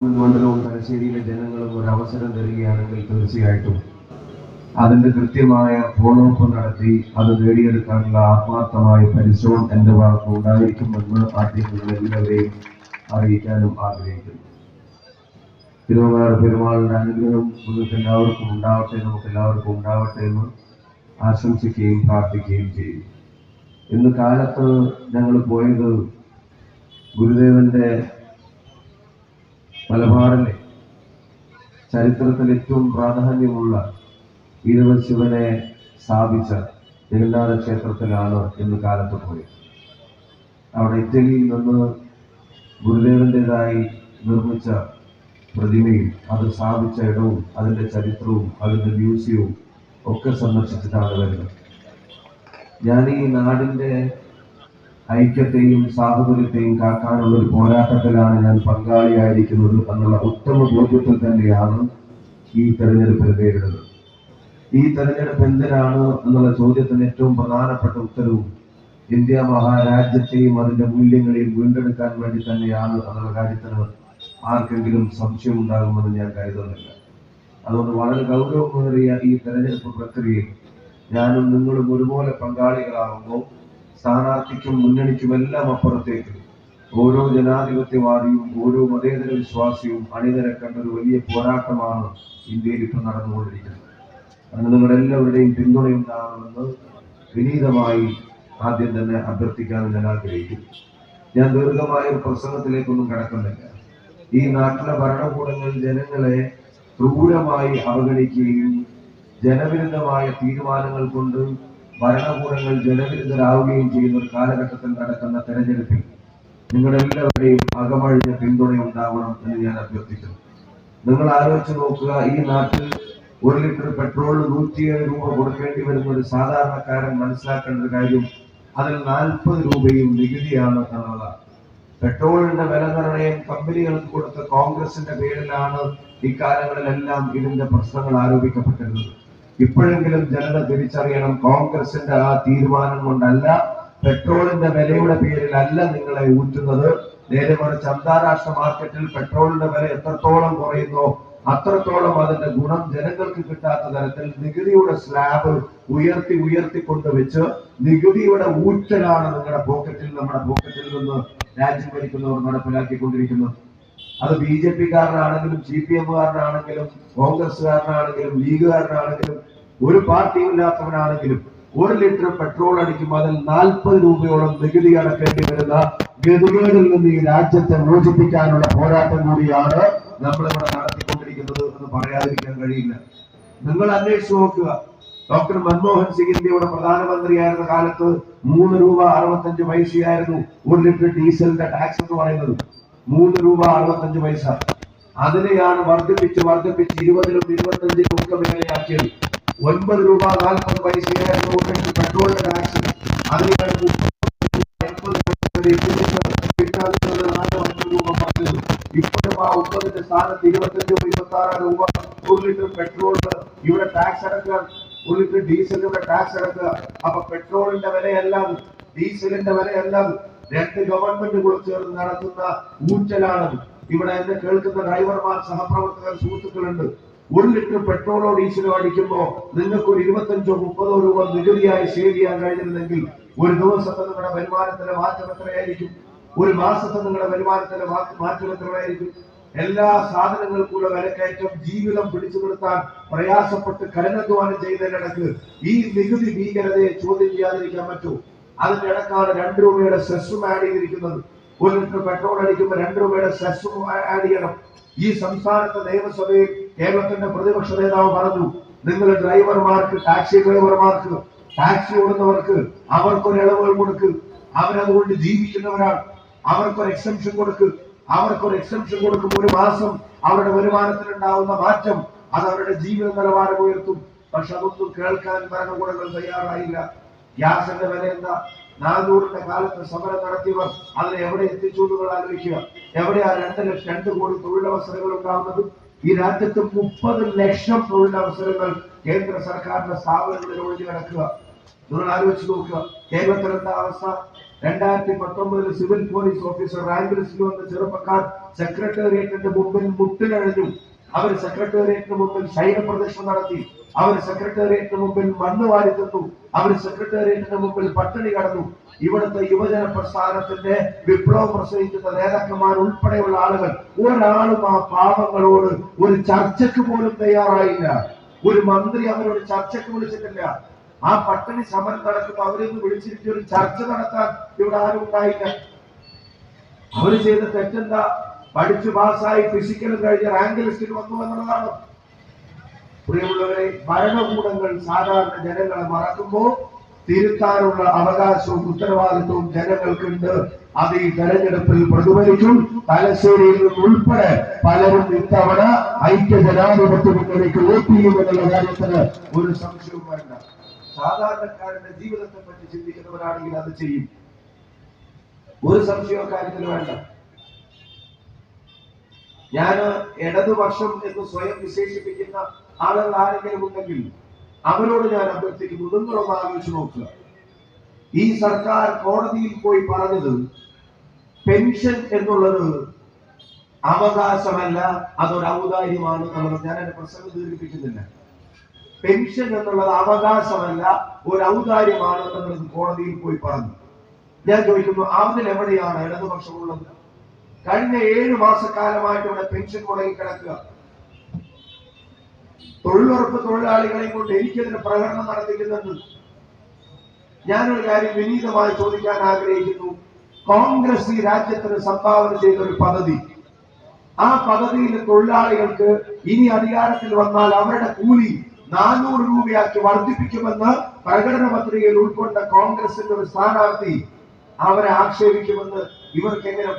മണ്ഡലവും തലശ്ശേരിയിലെ ജനങ്ങളും ഒരു അവസരം തരികയാണെങ്കിൽ തീർച്ചയായിട്ടും അതിന്റെ കൃത്യമായ ഫോളോ അപ്പ് നടത്തി അത് നേടിയെടുക്കാനുള്ള ആത്മാർത്ഥമായ പരിശ്രമം എന്റെ ഭാഗത്ത് ഉണ്ടായിരിക്കുമെന്ന് ആദ്യം എല്ലാവരെയും അറിയിക്കാനും ആഗ്രഹിക്കുന്നു. തിരുവനന്തപുരം പെരുമാളുടെ അനുഗ്രഹം നിങ്ങൾക്ക് എല്ലാവർക്കും ഉണ്ടാവട്ടെ നമുക്ക് എല്ലാവർക്കും ഉണ്ടാവട്ടെ എന്ന് ആശംസിക്കുകയും പ്രാർത്ഥിക്കുകയും ചെയ്യും ഇന്ന് കാലത്ത് ഞങ്ങൾ പോയത് ഗുരുദേവന്റെ മലബാറിലെ ചരിത്രത്തിൽ ഏറ്റവും പ്രാധാന്യമുള്ള ഈഴവ ശിവനെ സ്ഥാപിച്ച ജഗന്നാഥ ക്ഷേത്രത്തിലാണ് ഇന്ന് കാലത്ത് പോയത്. അവിടെ ഇറ്റലിയിൽ നിന്ന് ഗുരുദേവന്റേതായി നിർമ്മിച്ച പ്രതിമയും അത് സ്ഥാപിച്ച ഇടവും അതിന്റെ ചരിത്രവും അതിന്റെ മ്യൂസിയവും ഒക്കെ സന്ദർശിച്ചിട്ടാണ് വരുന്നത്. ഞാൻ ഈ നാടിന്റെ ഐക്യത്തെയും സാഹോദര്യത്തെയും കാക്കാനുള്ള ഒരു പോരാട്ടത്തിലാണ് ഞാൻ പങ്കാളിയായിരിക്കുന്നത് എന്നുള്ള ഉത്തമ ബോധ്യത്തിൽ തന്നെയാണ് ഈ തെരഞ്ഞെടുപ്പിൽ നേരിടുന്നത് ഈ തെരഞ്ഞെടുപ്പ് എന്തിനാണ് എന്നുള്ള ചോദ്യത്തിന് ഏറ്റവും പ്രധാനപ്പെട്ട ഉത്തരവും ഇന്ത്യ മഹാരാജ്യത്തെയും അതിന്റെ മൂല്യങ്ങളെയും വീണ്ടെടുക്കാൻ വേണ്ടി തന്നെയാണ് എന്നുള്ള കാര്യത്തിന് ആർക്കെങ്കിലും സംശയം ഉണ്ടാകുമെന്ന് ഞാൻ കരുതുന്നില്ല. അതുകൊണ്ട് വളരെ ഗൗരവമേറിയ ഈ തെരഞ്ഞെടുപ്പ് പ്രക്രിയയിൽ ഞാനും നിങ്ങളും ഒരുപോലെ പങ്കാളികളാകുമ്പോൾ സ്ഥാനാർത്ഥിക്കും മുന്നണിക്കുമെല്ലാം അപ്പുറത്തേക്ക്. ഓരോ ജനാധിപത്യവാദിയും ഓരോ മതേതര വിശ്വാസിയും അണിനിരക്കേണ്ട ഒരു വലിയ പോരാട്ടമാണ് ഇന്ത്യയിൽ ഇപ്പം നടന്നുകൊണ്ടിരിക്കുന്നത്. അതിന് നിങ്ങളെല്ലാവരുടെയും പിന്തുണയുണ്ടാകണമെന്ന് വിനീതമായി ആദ്യം തന്നെ അഭ്യർത്ഥിക്കാൻ ഞാൻ ആഗ്രഹിക്കുന്നു. ഞാൻ ദീർഘമായ ഒരു പ്രസംഗത്തിലേക്കൊന്നും കടക്കുന്നില്ല. ഈ നാട്ടിലെ ഭരണകൂടങ്ങൾ ജനങ്ങളെ ക്രൂരമായി അവഗണിക്കുകയും ജനവിരുദ്ധമായ തീരുമാനങ്ങൾ കൊണ്ട് ഭരണകൂടങ്ങൾ ജനവിരുദ്ധരാവുകയും ചെയ്യുന്ന ഒരു കാലഘട്ടത്തിൽ നടക്കുന്ന തെരഞ്ഞെടുപ്പിൽ നിങ്ങളെല്ലാവരുടെയും അകമഴിഞ്ഞ പിന്തുണ ഉണ്ടാവണം എന്ന് ഞാൻ അഭ്യർത്ഥിക്കുന്നു. നിങ്ങൾ ആലോചിച്ച് നോക്കുക ഈ നാട്ടിൽ ഒരു ലിറ്റർ പെട്രോളിന് നൂറ്റിയേഴ് രൂപ കൊടുക്കേണ്ടി വരുന്ന ഒരു സാധാരണക്കാരൻ മനസ്സിലാക്കേണ്ട ഒരു കാര്യം അതിൽ നാൽപ്പത് രൂപയും നികുതിയാണ് എന്നുള്ളതാണ് പെട്രോളിന്റെ വില നിർണയം കമ്പനികൾക്ക് കൊടുത്ത കോൺഗ്രസിന്റെ പേരിലാണ് ഇക്കാലങ്ങളിലെല്ലാം ഇതിന്റെ പ്രശ്നങ്ങൾ ആരോപിക്കപ്പെട്ടിരുന്നത്. ഇപ്പോഴെങ്കിലും ജനത തിരിച്ചറിയണം. കോൺഗ്രസിന്റെ ആ തീരുമാനം കൊണ്ടല്ല പെട്രോളിന്റെ വിലയുടെ പേരിലല്ല നിങ്ങളെ ഊറ്റുന്നത്. നേരെ മറിച്ച് അന്താരാഷ്ട്ര മാർക്കറ്റിൽ പെട്രോളിന്റെ വില എത്രത്തോളം കുറയുന്നു അത്രത്തോളം അതിന്റെ ഗുണം ജനങ്ങൾക്ക് കിട്ടാത്ത തരത്തിൽ നികുതിയുടെ സ്ലാബ് ഉയർത്തി ഉയർത്തി കൊണ്ടുവച്ച് നികുതിയുടെ ഊറ്റലാണ് നിങ്ങളുടെ പോക്കറ്റിൽ നമ്മുടെ പോക്കറ്റിൽ നിന്ന് രാജ്യം ഭരിക്കുന്നവർ നടപ്പിലാക്കിക്കൊണ്ടിരിക്കുന്നത്. അത് ബി ജെ പിക്കാരനാണെങ്കിലും സി പി എമ്മുകാരനാണെങ്കിലും കോൺഗ്രസ്സുകാരനാണെങ്കിലും ലീഗുകാരനാണെങ്കിലും ഒരു പാർട്ടിയും ഇല്ലാത്തവനാണെങ്കിലും ഒരു ലിറ്റർ പെട്രോൾ അടിക്കുമ്പോൾ അതിൽ നാൽപ്പത് രൂപയോളം നികുതി അടക്കേണ്ടി വരുന്ന ഗതികേടിൽ നിന്ന് ഈ രാജ്യത്തെ മോചിപ്പിക്കാനുള്ള പോരാട്ടം കൂടിയാണ് നമ്മളിവിടെ നടത്തിക്കൊണ്ടിരിക്കുന്നത് എന്ന് പറയാതിരിക്കാൻ കഴിയില്ല. നിങ്ങൾ അന്വേഷിച്ചു നോക്കുക. ഡോക്ടർ മൻമോഹൻ സിംഗ് പ്രധാനമന്ത്രിയായിരുന്ന കാലത്ത് മൂന്ന് രൂപ അറുപത്തഞ്ച് പൈസയായിരുന്നു ഒരു ലിറ്റർ ഡീസലിന്റെ ടാക്സ് എന്ന് പറയുന്നത്. മൂന്ന് രൂപ അറുപത്തഞ്ച് പൈസ. അതിനെയാണ് വർദ്ധിപ്പിച്ച് വർദ്ധിപ്പിച്ച് ഇരുപതിലും ഇരുപത്തഞ്ചിലും ഒക്കെ മേലെയാക്കിയത്. ഒൻപത് രൂപ നാൽപ്പത് പൈസയായിരുന്നു പെട്രോളിന്റെ ടാക്സ് അതിനെയാണ് ഇപ്പോഴും സ്ഥാനത്ത് ഇരുപത്തഞ്ചോ ഇരുപത്തി ആറ് രൂപ ഒരു ലിറ്റർ പെട്രോളിന് ഇവിടെ ടാക്സ് അടക്കുക ഒരു ലിറ്റർ ഡീസലിന്റെ ടാക്സ് അടക്കുക. അപ്പൊ പെട്രോളിന്റെ വിലയെല്ലാം ഡീസലിന്റെ വിലയെല്ലാം ഗവൺമെന്റ് കൂടെ ചേർന്ന് നടത്തുന്ന ഊറ്റലാണ് ഇവിടെ എന്നെ കേൾക്കുന്ന ഡ്രൈവർമാർ സഹപ്രവർത്തകർ സുഹൃത്തുക്കളുണ്ട്. ഒരു ലിറ്റർ പെട്രോളോ ഡീസലോ അടിക്കുമ്പോൾ നിങ്ങൾക്ക് ഒരു ഇരുപത്തഞ്ചോ മുപ്പതോ രൂപ നികുതിയായി സേവ് ചെയ്യാൻ കഴിഞ്ഞിരുന്നെങ്കിൽ ഒരു ദിവസത്തെ നിങ്ങളുടെ വരുമാനത്തിലെ മാറ്റം എത്രയായിരിക്കും? ഒരു മാസത്തെ നിങ്ങളുടെ വരുമാനത്തിലെ മാറ്റം എത്രയായിരിക്കും? എല്ലാ സാധനങ്ങൾക്കുള്ള വിലക്കയറ്റം ജീവിതം പിടിച്ചു നിർത്താൻ പ്രയാസപ്പെട്ട് കഠിനാധ്വാനം ചെയ്തതിനിടക്ക് ഈ നികുതി ഭീകരതയെ ചോദ്യം ചെയ്യാതിരിക്കാൻ പറ്റൂ. അതിന്റെ ഇടക്കാണ് രണ്ട് രൂപയുടെ സെസ്സും ആഡ് ചെയ്തിരിക്കുന്നത്. ഒരു ലിറ്റർ പെട്രോൾ അടിക്കുമ്പോൾ രണ്ട് രൂപയുടെ സെസ്സും ആഡ് ചെയ്യണം. ഈ സംസ്ഥാനത്തെ നിയമസഭയിൽ കേരളത്തിന്റെ പ്രതിപക്ഷ നേതാവ് പറഞ്ഞു നിങ്ങൾ ഡ്രൈവർമാർക്ക് ടാക്സി ഡ്രൈവർമാർക്ക് ടാക്സി ഓടുന്നവർക്ക് അവർക്കൊരു ഇളവുകൾ കൊടുക്ക്. അവരതുകൊണ്ട് ജീവിക്കുന്നവരാണ്. അവർക്കൊരു എക്സംഷൻ കൊടുക്ക്. അവർക്കൊരു എക്സംഷൻ കൊടുക്കുമ്പോൾ ഒരു മാസം അവരുടെ വരുമാനത്തിലുണ്ടാവുന്ന മാറ്റം അത് അവരുടെ ജീവിത നിലവാരം ഉയർത്തും. പക്ഷെ അതൊന്നും കേൾക്കാൻ ഭരണകൂടങ്ങൾ തയ്യാറായില്ല. ഗ്യാസിന്റെ വില എന്താ? നാനൂറിന്റെ കാലത്ത് സമരം നടത്തിയവർ അതിനെ എവിടെ എത്തിച്ചു എന്ന് നിങ്ങൾ ആലോചിക്കുക. എവിടെയാ രണ്ട് ലക്ഷം രണ്ട് കോടി തൊഴിലവസരങ്ങൾ ഉണ്ടാകുന്നത്? ഈ രാജ്യത്ത് മുപ്പത് ലക്ഷം തൊഴിലവസരങ്ങൾ കേന്ദ്ര സർക്കാരിന്റെ സ്ഥാപനങ്ങളിൽ ഒഴിഞ്ഞു കിടക്കുക. നിങ്ങൾ ആലോചിച്ച് നോക്കുക. കേരളത്തിൽ എന്താ അവസ്ഥ? രണ്ടായിരത്തി പത്തൊമ്പതിൽ സിവിൽ പോലീസ് ഓഫീസർ റാങ്ക് ലിസ്റ്റിൽ വന്ന ചെറുപ്പക്കാർ സെക്രട്ടേറിയറ്റിന്റെ മുമ്പിൽ മുട്ടിലഴിഞ്ഞു. അവർ സെക്രട്ടേറിയറ്റിന് മുമ്പിൽ ശൈലപ്രദർശനം നടത്തി. അവർ സെക്രട്ടേറിയറ്റിന് മുമ്പിൽ മണ്ണ് വാരി തന്നു. അവർ സെക്രട്ടേറിയറ്റിന് മുമ്പിൽ പട്ടിണി കടന്നു. ഇവിടുത്തെ യുവജന പ്രസ്ഥാനത്തിന്റെ വിപ്ലവം പ്രസവിക്കുന്ന നേതാക്കന്മാർ ഉൾപ്പെടെയുള്ള ആളുകൾ ഒരാളും ആ പാപങ്ങളോട് ഒരു ചർച്ചയ്ക്ക് പോലും തയ്യാറായില്ല. ഒരു മന്ത്രി അവരോട് ചർച്ചയ്ക്ക് വിളിച്ചിട്ടില്ല. ആ പട്ടിണി സമരം നടക്കുമ്പോൾ അവരൊന്ന് വിളിച്ചിട്ട് ഒരു ചർച്ച നടത്താൻ ഇവിടെ ആരും ഉണ്ടായില്ല. അവർ ചെയ്ത തെറ്റെന്താ? പഠിച്ചു പാസ്സായി ഫിസിക്കലും കഴിഞ്ഞ് റാങ്ക് ലിസ്റ്റിൽ വന്നു എന്നുള്ളതാണ്. പ്രിയമുള്ളവരെ ഭരണകൂടങ്ങൾ സാധാരണ ജനങ്ങളെ മറക്കുമ്പോൾ തിരുത്താനുള്ള അവകാശവും ഉത്തരവാദിത്വവും ജനങ്ങൾക്കുണ്ട്. അത് ഈ തെരഞ്ഞെടുപ്പിൽ പ്രതിഫലിക്കും തലശ്ശേരിയിൽ നിന്ന് ഉൾപ്പെടെ പലരും ഇത്തവണ ഐക്യ ജനാധിപത്യ മുന്നണിക്ക് വോട്ട് ചെയ്യുമെന്നുള്ള കാര്യത്തിന് ഒരു സംശയവും വേണ്ട. സാധാരണക്കാരന്റെ ജീവിതത്തെ പറ്റി ചിന്തിക്കുന്നവരാണെങ്കിൽ അത് ചെയ്യും. ഒരു സംശയവും കാര്യത്തിൽ വേണ്ട. ഞാൻ ഇടതുപക്ഷം എന്ന് സ്വയം വിശേഷിപ്പിക്കുന്ന ആളുകൾ ആരെങ്കിലും ഉണ്ടെങ്കിൽ അവരോട് ഞാൻ അഭ്യർത്ഥിക്കുന്നു നിങ്ങളൊന്ന് ആലോചിച്ച് നോക്കുക. ഈ സർക്കാർ കോടതിയിൽ പോയി പറഞ്ഞത് പെൻഷൻ എന്നുള്ളത് അവകാശമല്ല അതൊരു ഔദാര്യമാണ് എന്നുള്ളത് ഞാൻ എന്റെ പ്രസംഗം ദീർഘിപ്പിക്കുന്നില്ല. പെൻഷൻ എന്നുള്ളത് അവകാശമല്ല ഒരു ഔദാര്യമാണ് എന്നുള്ളത് കോടതിയിൽ പോയി പറഞ്ഞു. ഞാൻ ചോദിക്കുന്നു അതിൽ എവിടെയാണ്? ഇടതുപക്ഷമുള്ളത് കഴിഞ്ഞ ഏഴ് മാസക്കാലമായിട്ട് ഇവിടെ പെൻഷൻ മുടങ്ങി കിടക്കുക. തൊഴിലുറപ്പ് തൊഴിലാളികളെയും കൊണ്ട് എനിക്കെതിരെ പ്രകടനം നടത്തിക്കുന്നുണ്ട് ഞാനൊരു കാര്യം വിനീതമായി ചോദിക്കാൻ ആഗ്രഹിക്കുന്നു. കോൺഗ്രസ് ഈ രാജ്യത്തിന് സംഭാവന ചെയ്ത ഒരു പദ്ധതി. ആ പദ്ധതിയിൽ തൊഴിലാളികൾക്ക് ഇനി അധികാരത്തിൽ വന്നാൽ അവരുടെ കൂലി നാനൂറ് രൂപയാക്കി വർദ്ധിപ്പിക്കുമെന്ന് പ്രകടന പത്രികയിൽ ഉൾക്കൊണ്ട കോൺഗ്രസിന്റെ ഒരു സ്ഥാനാർത്ഥി അവരെ ആക്ഷേപിക്കുമെന്ന് ഇവർക്ക് എങ്ങനെ